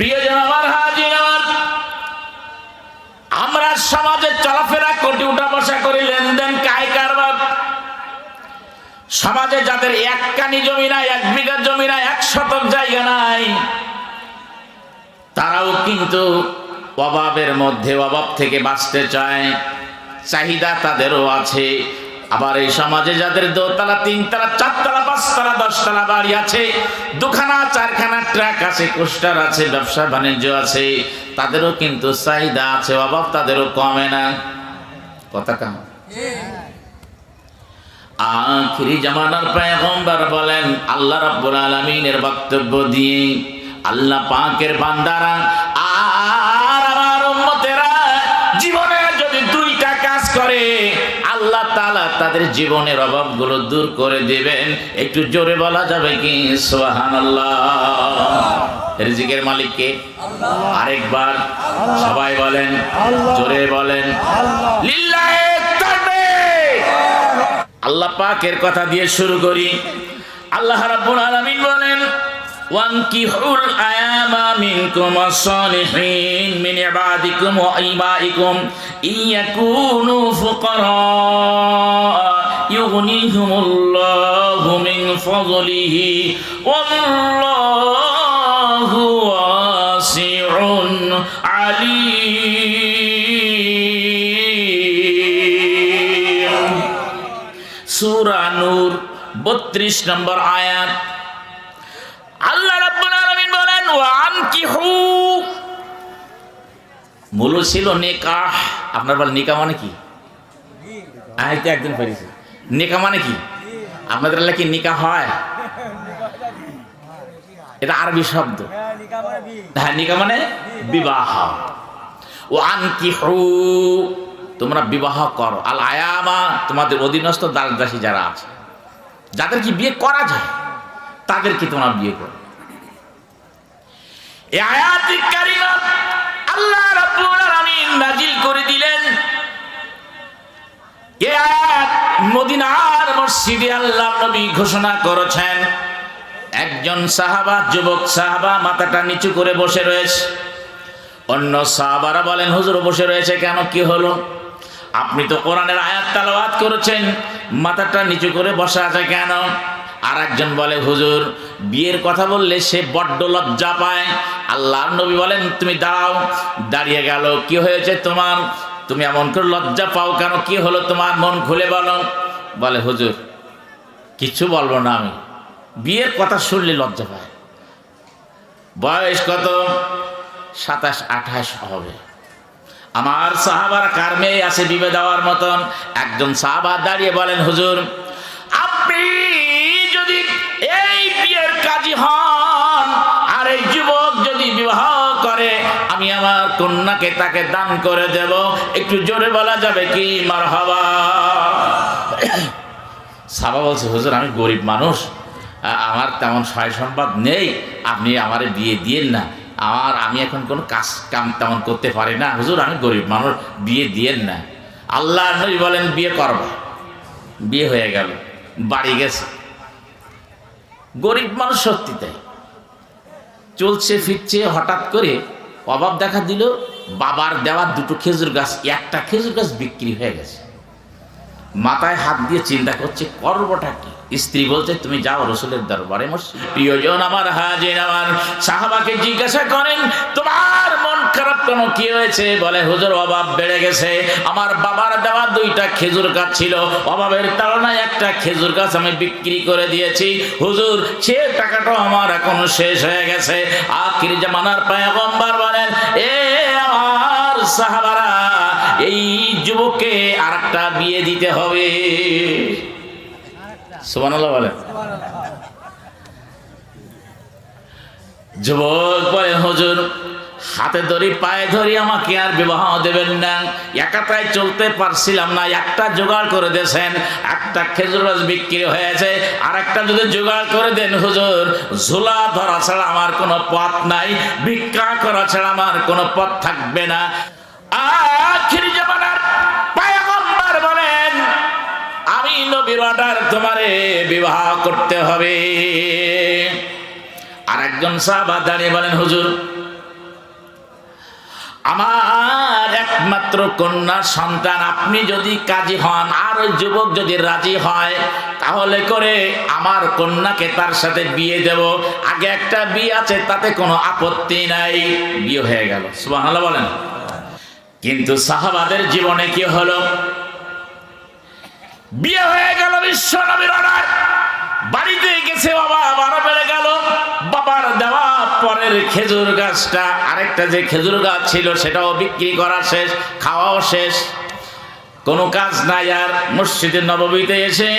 প্রিয়জন আমার হাজির আমরা সমাজে চলাফেরা কোটি উঠা বসা করি, লেনদেন, কায় সমাজে যাদের এক কানি জমি নাই, এক বিঘা জমি নাই, এক শতক জায়গা নাই, তারাও কিন্তু অভাবের মধ্যে, অভাব থেকে বাঁচতে চায়। চাহিদা তাদেরও আছে। আবার এই সমাজে যাদের দোতলা, তিনতলা, চারতলা, পাঁচতলা, দশতলা বাড়ি আছে, দুখানা, চারখানা ট্রাক আছে কোস্টার আছে, ব্যবসা বাণিজ্য আছে, তাদেরও কিন্তু চাহিদা আছে, অভাব তাদেরও কমে না। কথা কাম। আখিরি জামানার পয়গম্বর বলেন, আল্লাহ রাব্বুল আলামিনের বক্তব্য দিয়ে, আল্লাহ পাকের বান্দারা তাদের জীবনের অভাবগুলো দূর করে দিবেন। একটু জোরে বলা যাবে কি? সুবহানাল্লাহ। রিজিকের মালিক কে আরেকবার সবাই বলেন, জোরে বলেন। আল্লাহ পাকের কথা দিয়ে শুরু করি। আল্লাহ রাব্বুল আলামিন বলেন ওয়ানকিহুল আয়ামা মিনকুম আস-সালিহিন মিন ইবাদিকুম ওয়া ইমাইকুম ইয়াকুনু ফুকারা ইউগনিহুমুল্লাহু মিন ফাদলিহি ওয়াল্লাহু ওয়াসিউন আলীম। সূরা নূর 32 নম্বর আয়াত। আল্লাহ রাব্বুল বলেন, ওয়া আনকিহু মূল ছিল নিকাহ। আপনার বল নিকাহ মানে কি? একদিন পড়েছি নিকাহ মানে কি? আপনাদের এলাকায় কি নিকাহ হয়? এটা আরবি শব্দ। হ্যাঁ নিকাহ মানে বিবাহ। ও আনকিহু তোমরা বিবাহ করো। আল আয়ামা তোমাদের অধীনস্থ দাস দাসী যারা আছে, যাদের কি বিয়ে করা যায়? তাদেরকে তোমরা বিয়ে করো। আল্লাহ রাব্বুল আলামিন নাজিল করে দিলেন। এই আয়াত মদিনার মসজিদে আল্লাহ নবী ঘোষণা করেছেন। একজন সাহাবা, যুবক সাহাবা মাথাটা নিচু করে বসে রয়েছে। অন্য সাহাবারা বলেন, হুজুর, বসে রয়েছে কেন? কি হলো? আপনি তো কোরআনের আয়াত তালাওয়াত করেছেন। মাথাটা নিচু করে বসা আছে কেন? আর একজন বলে, হুজুর, বিয়ের কথা বললে সে বড্ড লজ্জা পায়। আল্লাহ নবী বলেন, তুমি দাঁড়াও। দাঁড়িয়ে গেল। কি হয়েছে তোমার? তুমি এমন করে লজ্জা পাও কেন? কি হলো তোমার? মন খুলে বলো। বলে, হুজুর, কিছু বলব না আমি। বিয়ের কথা শুনলে লজ্জা পায়। বয়স কত? সাতাশ, আঠাশ হবে। আমার সাহাবার কার মেয়ে আছে বিবে দেওয়ার মতন? একজন সাহাবা দাঁড়িয়ে বলেন, হুজুর কাজী হন, আর এই যুবক যদি বিবাহ করে, আমি আমার কন্যাকে তাকে দান করে দেব। একটু জোরে বলা যাবে কি? মার হবা সাবা বলছে, হুজুর, আমি গরিব মানুষ। আমার তেমন সহায় সম্পদ নেই। আপনি আমারে বিয়ে দিয়েন না। আমার, আমি এখন কোনো কাজ কাম তেমন করতে পারি না। হুজুর, আমি গরিব মানুষ, বিয়ে দিয়েন না। আল্লাহ বলেন, বিয়ে করবা। বিয়ে হয়ে গেল। বাড়ি গেছে। গরিব মানুষ সত্যি তাই। চলছে, ফিরছে, হঠাৎ করে অভাব দেখা দিল, বাবার দেওয়া দুটো খেজুর গাছ, একটা খেজুর গাছ বিক্রি হয়ে গেছে। মাথায় হাত দিয়ে চিন্তা করছে, করবটা কি? স্ত্রী বলছে, তুমি যাও রসুলের দরবারে মসজিদ। প্রিয়জন আমার হাজির আমার সাহাবাকে জিজ্ঞাসা করেন, তোমার মন খারাপ কেন কি হয়েছে? বলে, হুজুর, অভাব বেড়ে গেছে। আমার বাবার দেওয়া দুইটা খেজুর গাছ ছিল। অভাবের তাড়নায় একটা খেজুর গাছ আমি বিক্রি করে দিয়েছি। হুজুর, সে টাকাটাও আমার এখন শেষ হয়ে গেছে। আখির জামানার পায়গম্বর বলেন, এ আমার সাহাবারা, এই যুবককে আর একটা বিয়ে দিতে হবে। সুবহানাল্লাহ বলেন। যুবক বলেন হুজুর হাতে ধরি, পায়ে ধরি, আমাকে আর বিবাহ দেবেন না। একাটাই চলতে পারছিলাম না, একটা জোগাড় করে দিয়েছেন, একটা খেজুর রস বিক্রি হয়েছে আর একটা যদি জোগাড় করে দেন হুজুর, ঝোলা ধরা ছাড়া আমার কোনো পথ নাই, ভিক্ষা করা ছাড়া আমার কোনো পথ থাকবে না। আখির জামানার পায়গম্বর বলেন, আমি নবীর অর্ডার তোমারে বিবাহ করতে হবে। আর একজন সাহাবা দাঁড়িয়ে বলেন, হুজুর আমার একমাত্র কন্যা সন্তান, আপনি যদি কাজী হন, আর ওই যুবক যদি রাজি হয়, তাহলে করে আমার কন্যাকে তার সাথে বিয়ে দেব। আগে একটা বিয়ে আছে, তাতে কোনো আপত্তি নাই। বিয়ে হয়ে গেল। সুবহানাল্লাহ বলেন। কিন্তু সাহাবাদের জীবনে কি হলো? বিয়ে হয়ে গেল বিশ্ব নবীর বাড়িতে গেছে বাবা আবারও বেড়ে গেল। পরের খেজুর গাছটা, আরেকটা যে খেজুর গাছ ছিল, সেটাও বিক্রি করা শেষ, খাওয়াও শেষ। কোনো কাজ নাই আর মসজিদের নবমীতে এসে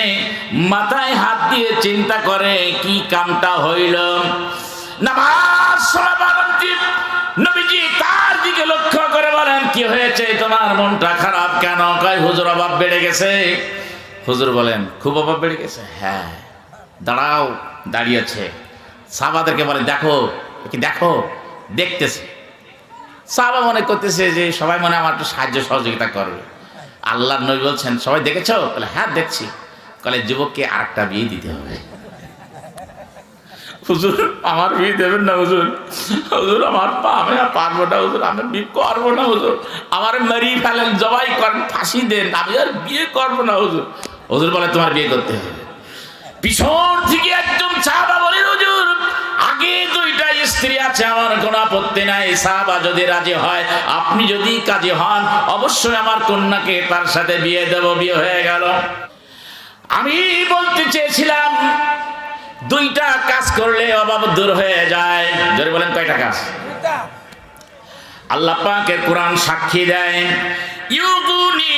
মাথায় হাত দিয়ে চিন্তা করে, কি কামটা হইল? নামাজ নবীজি তার দিকে লক্ষ্য করে বলেন, কি হয়েছে? তোমার মনটা খারাপ কেন? কয়, হুজুর অভাব বেড়ে গেছে। হুজুর বলেন, খুব অভাব বেড়ে গেছে? হ্যাঁ দাঁড়াও দাঁড়িয়েছে সাহাবাদেরকে বলে, দেখো কি দেখো, দেখতেছে। সাহাবা মনে করতেছে যে, সবাই মনে আমার একটু সাহায্য সহযোগিতা করবে। আল্লাহ নবী বলছেন, সবাই দেখেছ? বলে হ্যাঁ দেখছি। কলে যুবককে আরেকটা বিয়ে দিতে হবে। হুজুর, আমার বিয়ে দেবেন না, হুজুর। হুজুর, আমার পা, আমি আর পারব না, হুজুর। আমি বিয়ে করব না, হুজুর। আমার মারি ফেলেন, জবাই করেন, ফাঁসি দেন। আমি আর বিয়ে করব না, হুজুর। হুজুর বলে, তোমার বিয়ে করতে হবে। পিছন থেকে একদম সাহাবা বলে হুজুর আগে দুইটা স্ত্রী আছে আমার কোনো আপত্তি নাই। সাহাবা যদি রাজি হয় আপনি যদি কাজে হন অবশ্যই আমার কন্যাকে তার সাথে বিয়ে দেব বিয়ে হয়ে গেল। আমি বলতে চেয়েছিলাম দুইটা কাজ করলে অভাব দূর হয়ে যায়। জোরে বলেন কয়টা কাজ? আল্লাহ পাকের কোরআন সাক্ষী দেয় ইউগুনিহিমুল্লাহ।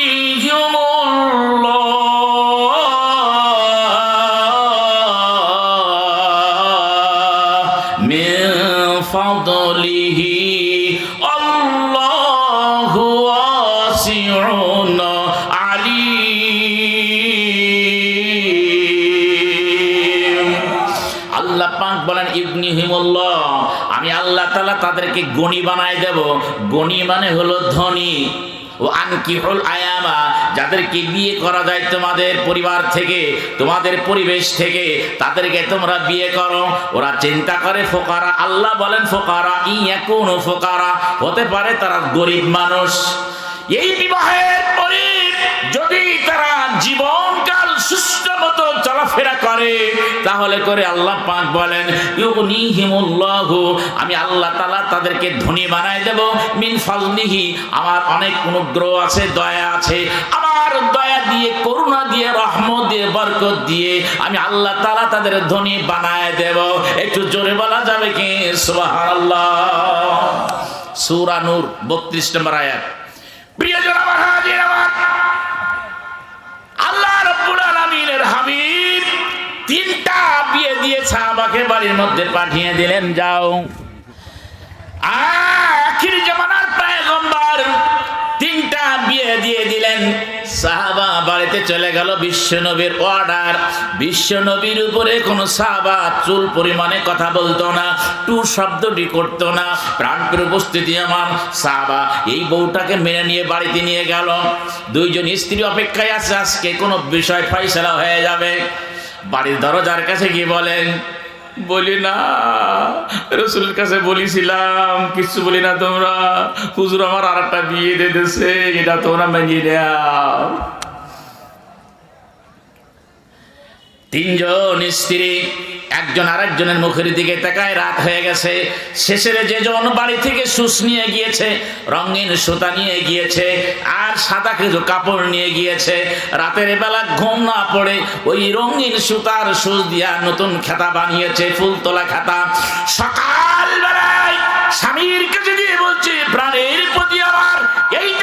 আল্লাহ তাদেরকে গণি বানায় দেব। গণি মানে হলো ধনী। ও আনকিহুল আয়ামা, যাদেরকে বিয়ে করা যায় তোমাদের পরিবার থেকে, তোমাদের পরিবেশ থেকে, তাদেরকে তোমরা বিয়ে করো। ওরা চিন্তা করে ফোকারা, আল্লাহ বলেন ফোকারা ইয়াকুন ফোকারা। হতে পারে তারা গরিব মানুষ। এই বিবাহের পরে যদি তারা জীবনকাল সুস্থ মতো চলাফেরা করে। তাহলে করে আল্লাহ পাক বলেন আমি আল্লাহ তাআলা তাদেরকে ধনী বানাই দেব। মিন আমার অনেক অনুগ্রহ আছে, দয়া আছে। আমার দয়া দিয়ে, করুণা দিয়ে, রহমত দিয়ে, বরকত দিয়ে আমি আল্লাহ তাআলা তাদের ধনী বানায় দেব। একটু জোরে বলা যাবে কি? সুবহানাল্লাহ। সূরা নূর 32 নম্বর আয়াত। প্রিয়জন আমার আল্লাহ রব্বুল আলামিনের হাবিব তিনটা বিয়ে দিয়ে সাহাবাকে বাড়ির মধ্যে পাঠিয়ে দিলেন, যাও। আখির জামানার পয়গম্বর তিনটা বিয়ে দিয়ে দিলেন। সাহাবা বাড়িতে চলে গেল বিশ্ব নবীর অর্ডার বিশ্ব নবীর উপরে কোনো সাহাবা চুল পরিমাণে কথা বলতো না, টু শব্দটি করতো না। প্রাণপের উপস্থিতি আমার সাহাবা এই বউটাকে মেনে নিয়ে বাড়িতে নিয়ে গেল। দুইজন স্ত্রী অপেক্ষায় আছে, আজকে কোনো বিষয় ফয়সলা হয়ে যাবে। বাড়ির দরজার কাছে গিয়ে বলেন বলি না, রসুলের কাছে বলেছিলাম কিছু বলি না তোমরা। হুজুর আমার আর একটা বিয়ে দিতেছে এটা তোমরা মেনে নাও। তিনজন স্ত্রী একজন আরেকজনের মুখের দিকে তাকায়, রাত হয়ে গেছে। শেষের যে জন বাড়ি থেকে সুস নিয়ে গিয়েছে, রঙিন সুতা নিয়ে গিয়েছে, আর সাদা কিছু কাপড় নিয়ে গিয়েছে। রাতের বেলা ঘুম না পড়ে ওই রঙিন সুতার সুস দিয়া নতুন খাতা বানিয়েছে ফুল তোলা খাতা। সকাল বেলায় স্বামীর কাছে দিয়ে বলছে, প্রাণের প্রতি আমার এইটা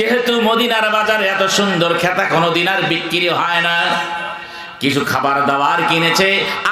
যেহেতু মদিনার বাজার এত সুন্দর খেতা কোনোদিন আর বিক্রি হয় না। কিছু খাবার দাবার কিনেছে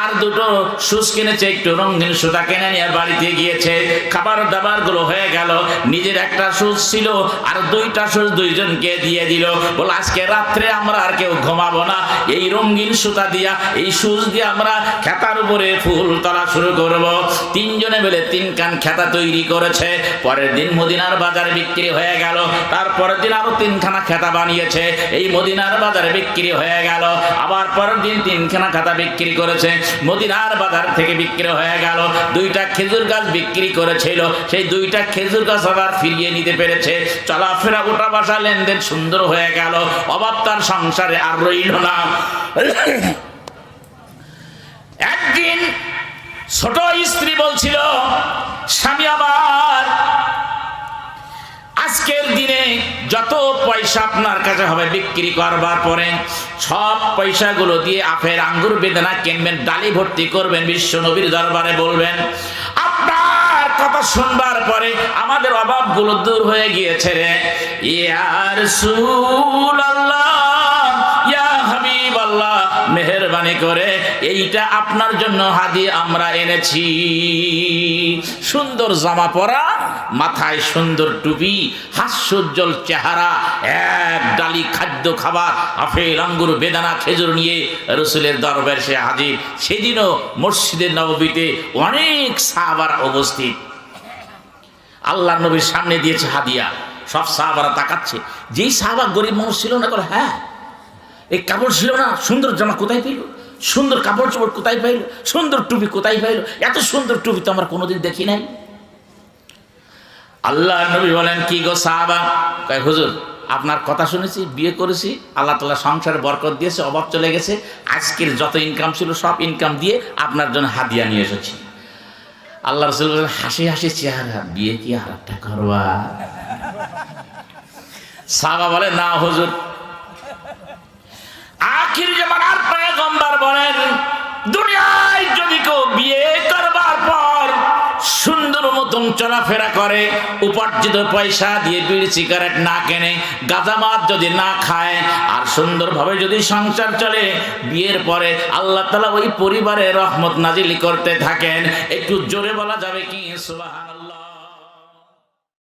আর দুটো সুস কিনেছে, একটু রঙিন সুতা কিনে নিয়ে বাড়িতে গিয়েছে। খাবার দাবারগুলো হয়ে গেল। নিজের একটা সুস ছিল আর দুইটা সুস দুইজনকে দিয়ে দিল। বলে, আজকে রাত্রে আমরা আর কেউ ঘুমাবো না। এই রঙিন সুতা দিয়া, এই সুস দিয়ে আমরা খেতার উপরে ফুল তোলা শুরু করব। তিনজনে মিলে তিন কান খেতা তৈরি করেছে। পরের দিন মদিনার বাজারে বিক্রি হয়ে গেল। তারপরের দিন আরও তিনখানা খেতা বানিয়েছে। এই মদিনার বাজারে বিক্রি হয়ে গেল। আবার পরের দিন তিনখানা খাতা বিক্রি করেছে। মদিনার বাজার থেকে বিক্রি হয়ে গেল। দুইটা খেজুর গাছ বিক্রি করেছিল। সেই দুইটা খেজুর গাছ আবার ফিরিয়ে নিতে পেরেছে। চলাফেরা ওটা বাসা লেনদেন সুন্দর হয়ে গেল। অভাব তার সংসারে আর রইল না। একদিন ছোট স্ত্রী বলছিল, স্বামী আমার আজকের দিনে যত পয়সা আপনার কাছে হবে বিক্রি করবার পরে সব পয়সাগুলো দিয়ে আপের আঙ্গুর বেদনা কিনবেন, ডালি ভর্তি করবেন, বিশ্ব নবীর দরবারে বলবেন। আপনার কথা শুনবার পরে আমাদের অভাবগুলো দূর হয়ে গিয়েছে রে। ইয়ার সুল ইয়া আল্লাহ মেহরবানি করে এইটা আপনার জন্য হাদি আমরা এনেছি। সুন্দর জামা পরা মাথায় সুন্দর টুপি, হাস্যোজ্জ্বল চেহারা, এক ডালি খাদ্য খাবার, আপেল, আঙ্গুর, বেদানা, খেজুর নিয়ে রসুলের দরবার সে হাজির। সেদিনও মসজিদের নববীতে অনেক সাহাবার উপস্থিত। আল্লাহ নবীর সামনে দিয়েছে হাদিয়া। সব সাহাবারা তাকাচ্ছে। যেই সাহাবা গরিব মানুষ ছিল না হ্যাঁ এই কাপড় ছিল না, সুন্দর জামা কোথায় পেল সুন্দর কাপড় চোপড় কোথায় পাইল? সুন্দর টুপি কোথায় পাইল? এত সুন্দর টুপি তো আমরা কোনোদিন দেখি নাই। আল্লাহ নবী বলেন, কি গো সাহাবা? কয়, হুজুর, আপনার কথা শুনেছি, বিয়ে করেছি, আল্লাহ তালা সংসারে বরকত দিয়েছে, অভাব চলে গেছে, আজকের যত ইনকাম ছিল, সব ইনকাম দিয়ে আপনার জন্য হাদিয়া নিয়ে এসেছি। আল্লাহ রসুল বলেন, হাসি হাসি, চেহারা, বিয়ে কি আর একটা করবা? সাহাবা বলে না হুজুর। আখির জামানার পয়গম্বর বলেন দুনিয়ায় চলাফেরা করে, উপার্জিত পয়সা দিয়ে বিড়ি, সিগারেট না কেনে গাঁজামাত যদি না খায়, আর সুন্দরভাবে যদি সংসার চলে, বিয়ের পরে আল্লাহ তালা ওই পরিবারে রহমত নাজিলি করতে থাকেন। একটু জোরে বলা যাবে কি? সুবহানাল্লাহ।